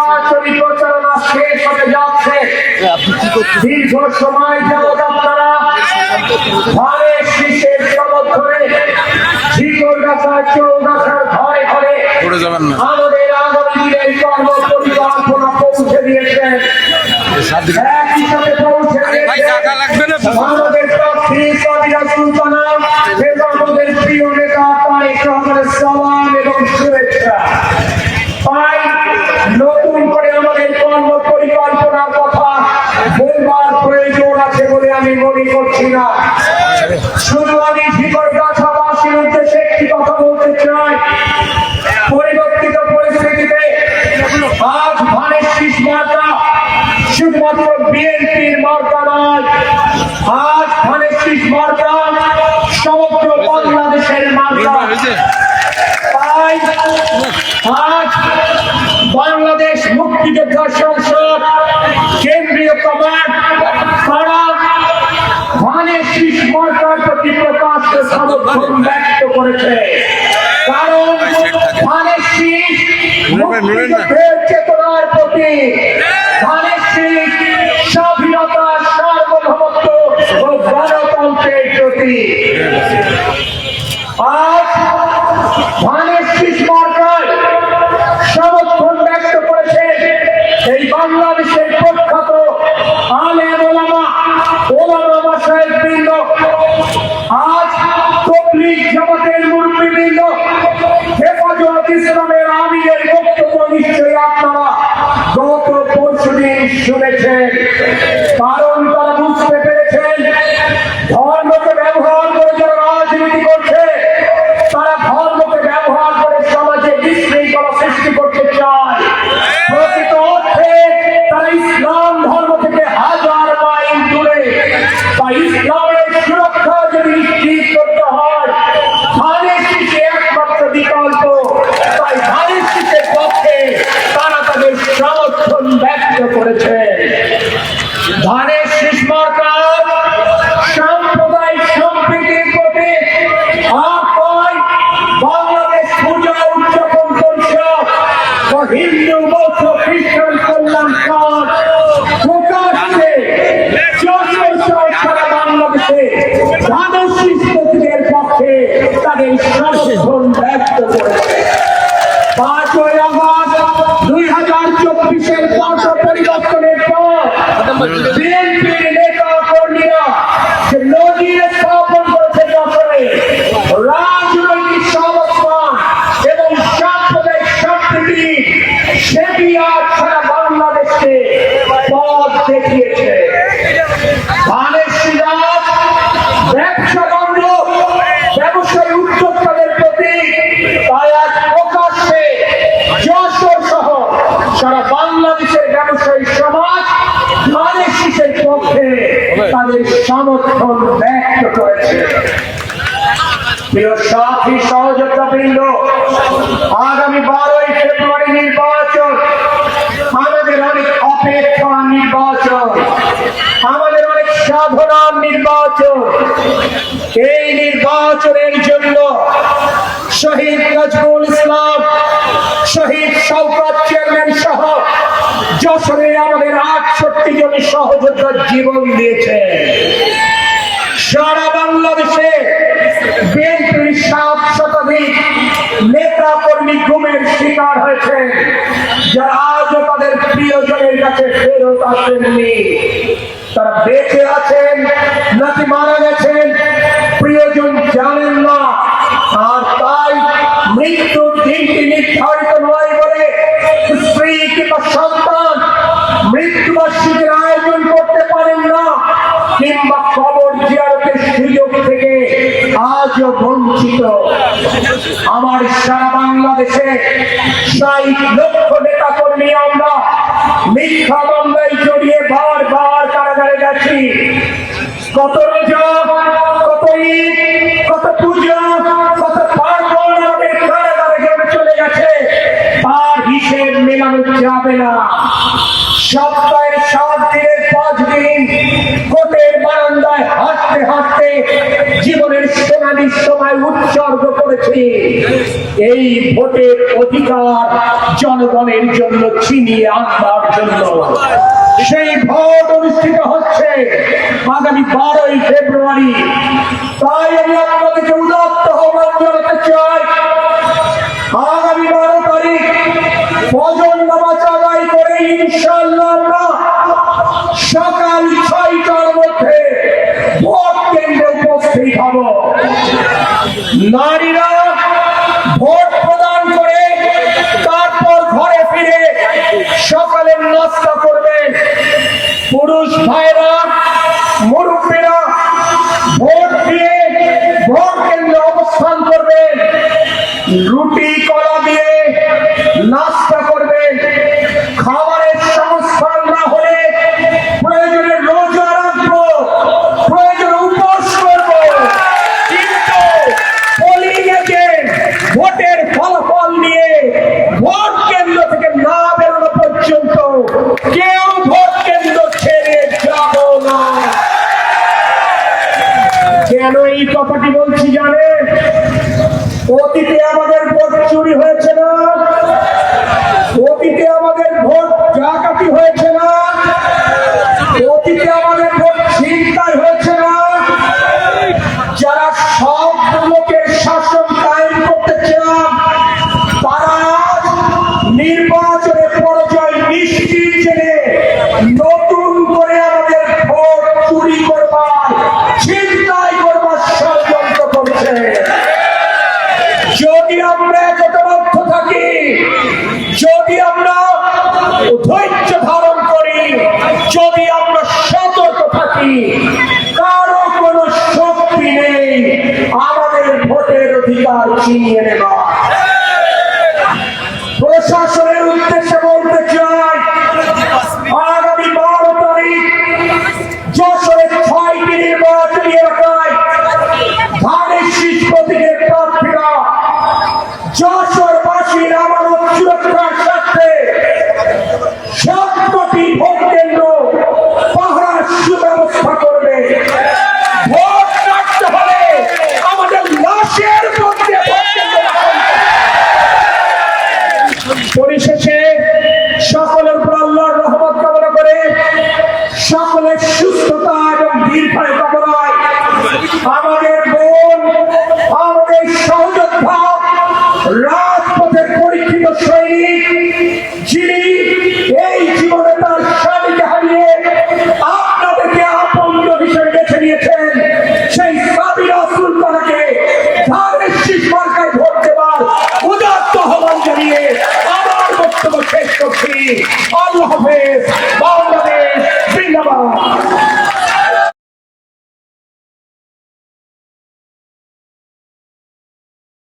নির্বাচনী প্রচারণা শেষ হতে যাচ্ছে। দীর্ঘ সময় যাবৎ আপনারা ঘরের শীষের সমর্থনে ঝিকর গাছা চৌগাছার ঘরে ঘরে পড়ে যাবেন না। আমাদের আগামী দিনের কর্ম পরিকল্পনা পৌঁছে দিয়েছেন। শুধুমাত্র বিএনপির মার্কা নয় আজ ধানের শীষ মার্কা সমগ্র বাংলাদেশের মার্কা। তাই আজ বাংলাদেশ মুক্তিযোদ্ধা সংসদ কেন্দ্রীয় কমান্ড তারা ধানের শীষ মার্কার প্রতি প্রকাশ্য সমর্থন ব্যক্ত করেছে। কারণ ধানের শীষ চেতনার প্রতি সমর্থন ব্যক্ত করেছে এই বাংলাদেশের প্রখ্যাত আলেম ওলামা ওলামা সাহেব বৃন্দ। আজ তবলিগ জামাতের মুরব্বী বৃন্দ হেফাজত ইসলামের আমিরের বক্তব্য নিশ্চয়ই আপনারা গত পরশুদিন শুনেছেন। বিএনপির নেতা কর্মীরা যে নজির স্থাপন করেছে যশোরে রাজনৈতিক সমর্থন এবং সাম্প্রদায়িক সম্প্রীতি সেটি আজ সারা বাংলাদেশকে পথ দেখিয়েছে। ধানের সিরাজ, ব্যবসা পক্ষে তাদের সমর্থন ব্যক্ত করেছে। আগামী বারোই ফেব্রুয়ারি নির্বাচন। আমাদের অনেক অপেক্ষা নির্বাচন। আমাদের অনেক সাধনার নির্বাচন। এই নির্বাচনের জন্য শহীদ নজরুল ইসলাম, শহীদ শওকত চেয়ারম্যান সহ যশোরে আমাদের আটষট্টি জন সহযোদ্ধার জীবন দিয়েছে। সারা বাংলাদেশে বিএনপির সাত শতাধিক নেতা কর্মী ঘুমের শিকার হয়েছে, যারা আজও তাদের প্রিয়জনের কাছে ফেরত আসেননি। তারা বেঁচে আছেন কবর জিয়ারতের সুযোগ থেকে আজও বঞ্চিত। আমার সারা বাংলাদেশে ষাট লক্ষ নেতা কর্মী আমরা মিথ্যা মামলায় জড়িয়ে বারবার কারাগারে গেছি কত রোজা, কত ঈদ, কত পূজা, কত পার্বণ আমাদের কারাগারে চলে গেছে। তার হিসেব মেলানো যাবে না। হাঁটতে হাঁটতে জীবনের সোনালি সময় উৎসর্গ করেছি। এই ভোটের অধিকার জনগণের জন্য, ছিনিয়ে আনবার জন্য। সেই ভোট অনুষ্ঠিত হচ্ছে আগামী বারোই ফেব্রুয়ারি। তাই আমি আপনাদেরকে উদাত্ত নারীরা ভোট প্রদান করে তারপর ঘরে ফিরে সকালে নাস্তা করবে। পুরুষ ভাইরা, মুরব্বীরা ভোট দিয়ে ভোট কেন্দ্রে অবস্থান করবে। রুটি, কলা দিয়ে নাস্তা কথাটি বলছি জানে অতীতে আমাদের ভোট চুরি হয়েছে না? অতীতে আমাদের ভোট ডাকাতি হয়েছে না? অতীতে আমাদের ভোট চিন্তায় হয়েছে না? যারা সব লোকের যদি আমরা একতাবদ্ধ থাকি, যদি আমরা ধৈর্য ধারণ করি, যদি আমরা সতর্ক থাকি, কারও কোনো শক্তি নেই, আমাদের ভোটের অধিকার ছিনিয়ে নেওয়া। Rock.